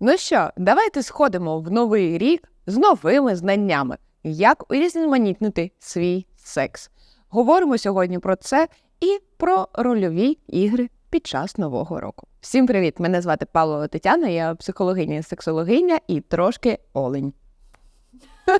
Ну що, давайте сходимо в новий рік з новими знаннями, як урізноманітнити свій секс. Говоримо сьогодні про це і про рольові ігри під час нового року. Всім привіт! Мене звати Павлова Тетяна, я психологиня сексологиня і трошки олень.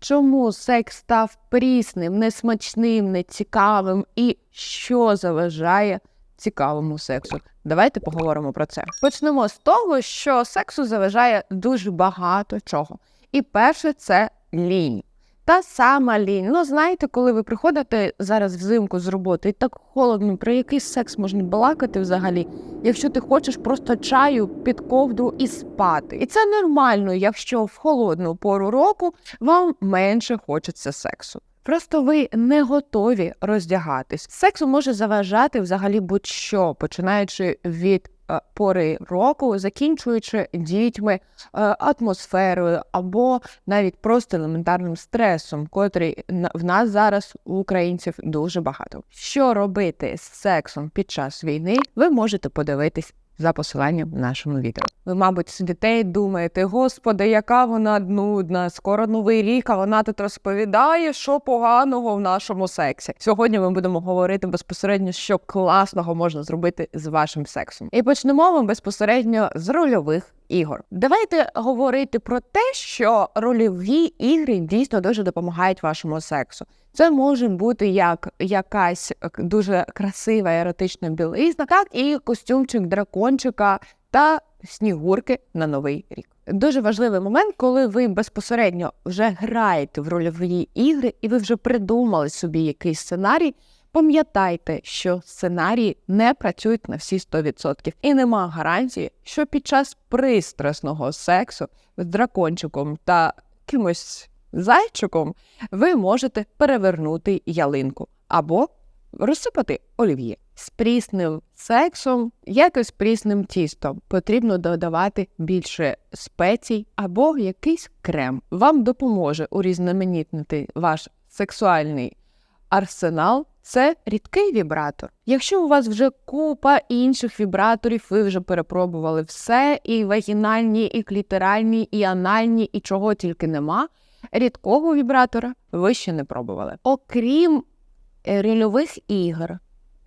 Чому секс став прісним, несмачним, нецікавим і що заважає цікавому сексу? Давайте поговоримо про це. Почнемо з того, що сексу заважає дуже багато чого. І перше це лінь. Та сама лінь. Ну, знаєте, коли ви приходите зараз взимку з роботи, і так холодно, про який секс можна балакати взагалі, якщо ти хочеш просто чаю під ковдру і спати. І це нормально, якщо в холодну пору року вам менше хочеться сексу. Просто ви не готові роздягатись. Сексу може заважати взагалі будь-що, починаючи від е, пори року, закінчуючи дітьми, е, атмосферою або навіть просто елементарним стресом, котрий в нас зараз у українців дуже багато. Що робити з сексом під час війни, ви можете подивитись за посиланням в нашому відео. Ви, мабуть, сидите і думаєте, господи, яка вона нудна, скоро новий рік, а вона тут розповідає, що поганого в нашому сексі. Сьогодні ми будемо говорити безпосередньо, що класного можна зробити з вашим сексом. І почнемо ми безпосередньо з рольових. Ігор, давайте говорити про те, що рольові ігри дійсно дуже допомагають вашому сексу. Це може бути як якась дуже красива еротична білизна, так і костюмчик дракончика та снігурки на новий рік. Дуже важливий момент, коли ви безпосередньо вже граєте в рольові ігри, і ви вже придумали собі якийсь сценарій. Пам'ятайте, що сценарії не працюють на всі 100%. і нема гарантії, що під час пристрасного сексу з дракончиком та кимось зайчиком ви можете перевернути ялинку або розсипати олів'є. З прісним сексом, як і з прісним тістом, потрібно додавати більше спецій або якийсь крем. Вам допоможе урізноманітнити ваш сексуальний арсенал. Це рідкий вібратор. Якщо у вас вже купа інших вібраторів, ви вже перепробували все, і вагінальні, і клітеральні, і анальні, і чого тільки нема. Рідкого вібратора ви ще не пробували. Окрім е, рольових ігор,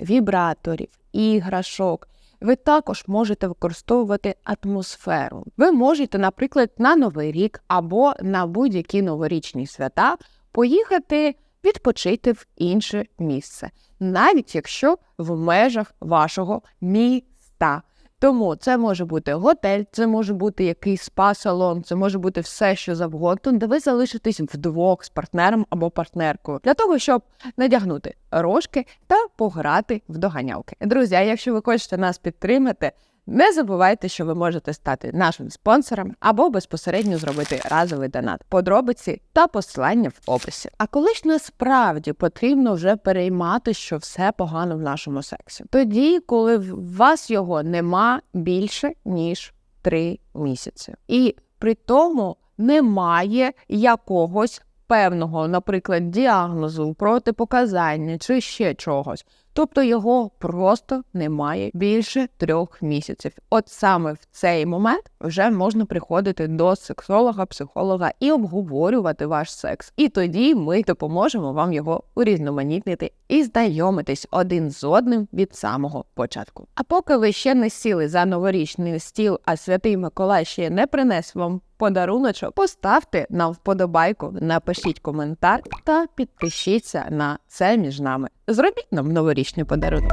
вібраторів, іграшок, ви також можете використовувати атмосферу. Ви можете, наприклад, на Новий рік або на будь-які новорічні свята поїхати відпочити в інше місце, навіть якщо в межах вашого міста. Тому це може бути готель, це може бути якийсь спа-салон, це може бути все, що завгодно, де ви залишитесь вдвох з партнером або партнеркою для того, щоб надягнути рожки та пограти в доганялки. Друзі, а якщо ви хочете нас підтримати, не забувайте, що ви можете стати нашим спонсором або безпосередньо зробити разовий донат. Подробиці та посилання в описі. А коли ж насправді потрібно вже переймати, що все погано в нашому сексі? Тоді, коли в вас його нема більше ніж три місяці, і при тому немає якогось певного, наприклад, діагнозу, протипоказання чи ще чогось. Тобто його просто немає більше трьох місяців. От саме в цей момент вже можна приходити до сексолога, психолога і обговорювати ваш секс. І тоді ми допоможемо вам його урізноманітнити і знайомитись один з одним від самого початку. А поки ви ще не сіли за новорічний стіл, а святий Миколай ще не принес вам подаруночок, поставте нам вподобайку, напишіть коментар та підпишіться на це між нами. Зробіть нам новорічний подарунок.